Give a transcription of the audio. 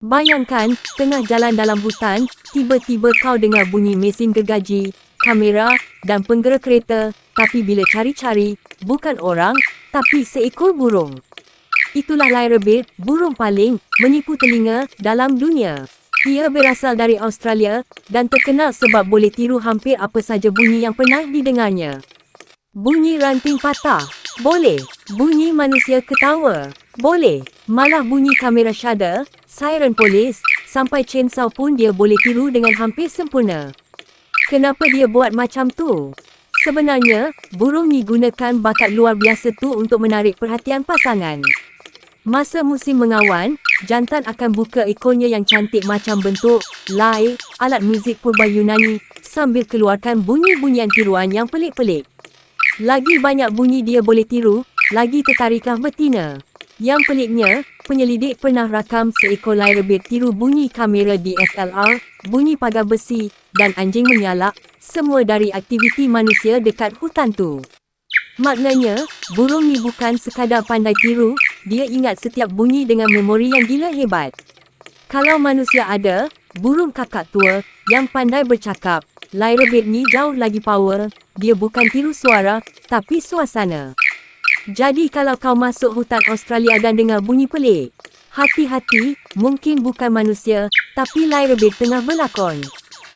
Bayangkan, tengah jalan dalam hutan, tiba-tiba kau dengar bunyi mesin gergaji, kamera dan penggera kereta, tapi bila cari-cari, bukan orang, tapi seekor burung. Itulah lyrebird, burung paling menipu telinga dalam dunia. Ia berasal dari Australia dan terkenal sebab boleh tiru hampir apa saja bunyi yang pernah didengarnya. Bunyi ranting patah. Boleh. Bunyi manusia ketawa. Boleh. Malah bunyi kamera shutter, siren polis, sampai chainsaw pun dia boleh tiru dengan hampir sempurna. Kenapa dia buat macam tu? Sebenarnya, burung ni gunakan bakat luar biasa tu untuk menarik perhatian pasangan. Masa musim mengawan, jantan akan buka ekornya yang cantik macam bentuk lai, alat muzik purba Yunani sambil keluarkan bunyi-bunyian tiruan yang pelik-pelik. Lagi banyak bunyi dia boleh tiru, lagi tertariklah betina. Yang peliknya, penyelidik pernah rakam seekor lyrebird tiru bunyi kamera DSLR, bunyi pagar besi dan anjing menyalak, semua dari aktiviti manusia dekat hutan tu. Maknanya, burung ni bukan sekadar pandai tiru, dia ingat setiap bunyi dengan memori yang gila hebat. Kalau manusia ada, burung kakak tua yang pandai bercakap, lyrebird ni jauh lagi power, dia bukan tiru suara, tapi suasana. Jadi kalau kau masuk hutan Australia dan dengar bunyi pelik, hati-hati, mungkin bukan manusia, tapi lyrebird tengah berlakon.